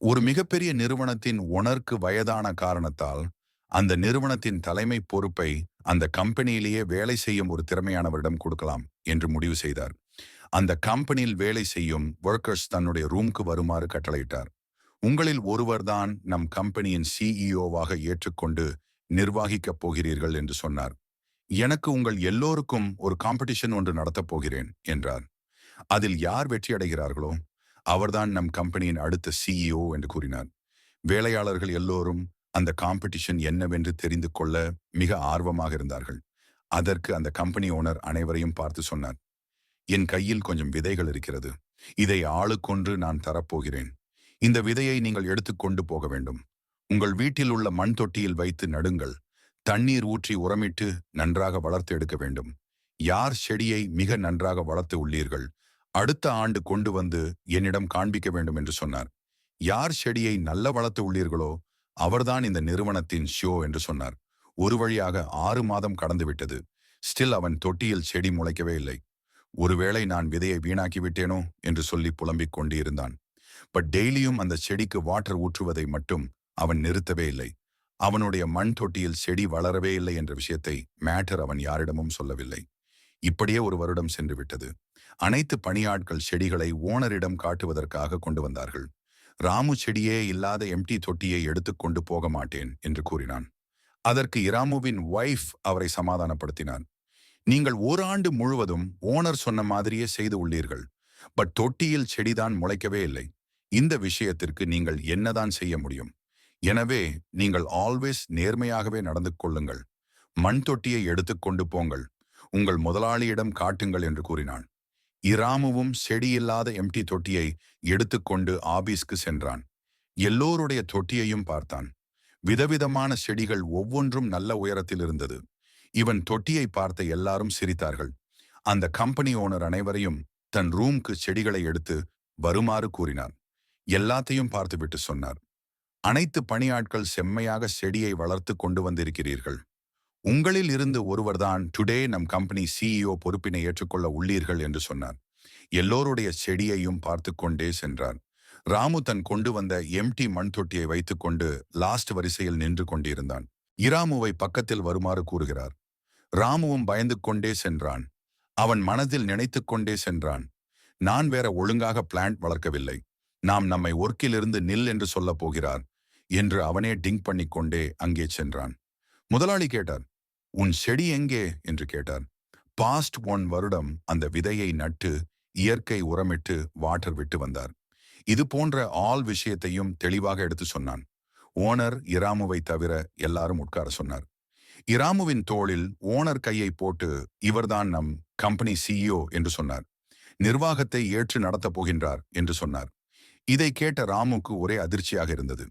ஒரு மிகப்பெரிய நிறுவனத்தின் உணர்க்கு வயதான காரணத்தால் அந்த நிறுவனத்தின் தலைமை பொறுப்பை அந்த கம்பெனியிலேயே வேலை செய்யும் ஒரு திறமையானவரிடம் கொடுக்கலாம் என்று முடிவு செய்தார். அந்த கம்பெனியில் வேலை செய்யும் ஒர்க்கர்ஸ் தன்னுடைய ரூம்க்கு வருமாறு கட்டளையிட்டார். உங்களில் ஒருவர்தான் நம் கம்பெனியின் சிஇஓவாக ஏற்றுக்கொண்டு நிர்வாகிக்கப் போகிறீர்கள் என்று சொன்னார். எனக்கு உங்கள் எல்லோருக்கும் ஒரு காம்படிஷன் ஒன்று நடத்தப் போகிறேன் என்றார். அதில் யார் வெற்றி அடைகிறார்களோ அவர்தான் நம் கம்பெனியின் அடுத்த சிஇஓ என்று கூறினார். வேலையாளர்கள் எல்லோரும் அந்த காம்படிஷன் என்னவென்று தெரிந்து கொள்ள மிக ஆர்வமாக இருந்தார்கள். அதற்கு அந்த கம்பெனி ஓனர் அனைவரையும் பார்த்து சொன்னார். என் கையில் கொஞ்சம் விதைகள் இருக்கிறது. இதை ஆளுக்கொன்று நான் தரப்போகிறேன். இந்த விதையை நீங்கள் எடுத்துக்கொண்டு போக வேண்டும். உங்கள் வீட்டில் உள்ள மண் தொட்டியில் வைத்து நடுங்கள். தண்ணீர் ஊற்றி உரமிட்டு நன்றாக வளர்த்து எடுக்க வேண்டும். யார் செடியை மிக நன்றாக வளர்த்து உள்ளீர்கள்? அடுத்த ஆண்டு கொண்டு வந்து என்னிடம் காண்பிக்க வேண்டும் என்று சொன்னார். யார் செடியை நல்ல வளர்த்து உள்ளீர்களோ அவர்தான் இந்த நிறுவனத்தின் ஷோ என்று சொன்னார். ஒரு வழியாக ஆறு மாதம் கடந்துவிட்டது ஸ்டில் அவன் தொட்டியில் செடி முளைக்கவே இல்லை. ஒருவேளை நான் விதையை வீணாக்கிவிட்டேனோ என்று சொல்லி புலம்பிக் கொண்டிருந்தான். பட் டெய்லியும் அந்த செடிக்கு வாட்டர் ஊற்றுவதை மட்டும் அவன் நிறுத்தவே இல்லை. அவனுடைய மண் தொட்டியில் செடி வளரவே இல்லை என்ற விஷயத்தை மேட்டர் அவன் யாரிடமும் சொல்லவில்லை. இப்படியே ஒரு வருடம் சென்று விட்டது. அனைத்து பணியாட்கள் செடிகளை ஓனரிடம் காட்டுவதற்காக கொண்டு வந்தார்கள். ராமு செடியே இல்லாத எம்டி தொட்டியை எடுத்துக்கொண்டு போக மாட்டேன் என்று கூறினான். அதற்கு இராமுவின் ஒய்ஃப் அவரை சமாதானப்படுத்தினான் நீங்கள் ஓராண்டு முழுவதும் ஓனர் சொன்ன மாதிரியே செய்து உள்ளீர்கள். பட் தொட்டியில் செடிதான் முளைக்கவே இல்லை. இந்த விஷயத்திற்கு நீங்கள் என்னதான் செய்ய முடியும்? எனவே நீங்கள் ஆல்வேஸ் நேர்மையாகவே நடந்து கொள்ளுங்கள். மண் தொட்டியை எடுத்துக்கொண்டு போங்கள். உங்கள் முதலாளியிடம் காட்டுங்கள் என்று கூறினான். இராமுவும் செடியில்லாத எம்டி தொட்டியை எடுத்துக்கொண்டு ஆபீஸ்க்கு சென்றான். எல்லோருடைய தொட்டியையும் பார்த்தான். விதவிதமான செடிகள் ஒவ்வொன்றும் நல்ல உயரத்தில் இருந்தது. இவன் தொட்டியை பார்த்த எல்லாரும் சிரித்தார்கள். அந்த கம்பெனி ஓனர் அனைவரையும் தன் ரூம்க்கு செடிகளை எடுத்து வருமாறு கூறினார். எல்லாத்தையும் பார்த்துவிட்டு சொன்னார். அனைத்து பணியாட்கள் செம்மையாக செடியை வளர்த்து கொண்டு வந்திருக்கிறீர்கள். உங்களில் இருந்து ஒருவர்தான் டுடே நம் கம்பெனி சிஇஓ பொறுப்பினை ஏற்றுக்கொள்ள உள்ளீர்கள் என்று சொன்னார். எல்லோருடைய செடியையும் பார்த்து கொண்டே சென்றார். ராமு தன் கொண்டு வந்த எம்டி மண் தொட்டியை வைத்துக்கொண்டு லாஸ்ட் வரிசையில் நின்று கொண்டிருந்தான். இராமுவை பக்கத்தில் வருமாறு கூறுகிறார். ராமுவும் பயந்து கொண்டே சென்றான். அவன் மனதில் நினைத்து கொண்டே சென்றான். நான் வேற ஒழுங்காக பிளான்ட் வளர்க்கவில்லை. நாம் நம்மை ஒர்க்கிலிருந்து நில் என்று சொல்லப் போகிறார் என்று அவனே டிங் பண்ணிக்கொண்டே அங்கே சென்றான். முதலாளி கேட்டார் உன் செடி எங்கே? என்று கேட்டார். பாஸ்ட் ஒன் வருடம் அந்த விதையை நட்டு இயற்கை உரமிட்டு வாட்டர் விட்டு வந்தார். இது போன்ற ஆல் விஷயத்தையும் தெளிவாக எடுத்து சொன்னான். ஓனர் இராமுவை தவிர எல்லாரும் உட்கார சொன்னார். இராமுவின் தோளில் ஓனர் கையை போட்டு இவர்தான் நம் கம்பெனி சிஇஓ என்று சொன்னார். நிர்வாகத்தை ஏற்று நடத்தப் போகின்றார் என்று சொன்னார். இதை கேட்ட ராமுக்கு ஒரே அதிர்ச்சியாக இருந்தது.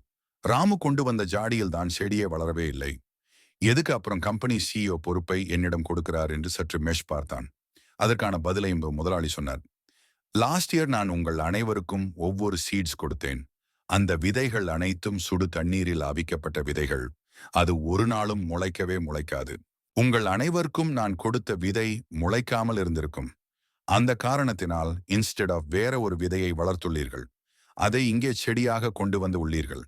ராமு கொண்டு வந்த ஜாடியில் தான் செடியே வளரவே இல்லை. எதுக்கு அப்புறம் கம்பெனி சிஇஓ பொறுப்பை என்னிடம் கொடுக்கிறார் என்று சற்று மெஷ் பார்த்தான். அதற்கான பதிலை முதலாளி சொன்னார். லாஸ்ட் இயர் நான் உங்கள் அனைவருக்கும் ஒவ்வொரு சீட்ஸ் கொடுத்தேன். அந்த விதைகள் அனைத்தும் சுடு தண்ணீரில் அவிக்கப்பட்ட விதைகள். அது ஒரு நாளும் முளைக்கவே முளைக்காது. உங்கள் அனைவருக்கும் நான் கொடுத்த விதை முளைக்காமல் இருந்திருக்கும். அந்த காரணத்தினால் இன்ஸ்டெட் ஆஃப் வேற ஒரு விதையை வளர்த்துள்ளீர்கள் அதை இங்கே செடியாக கொண்டு வந்து உள்ளீர்கள்.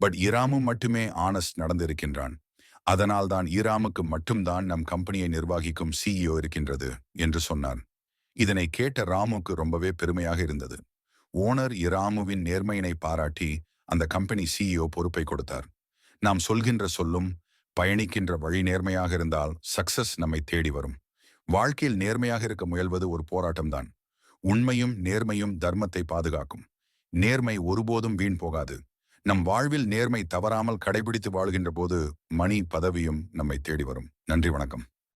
பட் இராமும் மட்டுமே ஆனஸ்ட் நடந்திருக்கின்றான். அதனால் தான் ஈராமுக்கு மட்டும்தான் நம் கம்பெனியை நிர்வகிக்கும் சிஇஓ இருக்கின்றது என்று சொன்னார். இதனை கேட்ட ராமுக்கு ரொம்பவே பெருமையாக இருந்தது. ஓனர் இராமுவின் நேர்மையினை பாராட்டி அந்த கம்பெனி சிஇஓ பொறுப்பை கொடுத்தார். நாம் சொல்கின்ற சொல்லும் பயணிக்கின்ற வழி நேர்மையாக இருந்தால் சக்சஸ் நம்மை தேடி வரும். வாழ்க்கையில் நேர்மையாக இருக்க முயல்வது ஒரு போராட்டம்தான். உண்மையும் நேர்மையும் தர்மத்தை பாதுகாக்கும். நேர்மை ஒருபோதும் வீண் போகாது. நம் வாழ்வில் நேர்மை தவறாமல் கடைபிடித்து வாழ்கின்ற போது மணி பதவியும் நம்மை தேடி வரும். நன்றி வணக்கம்.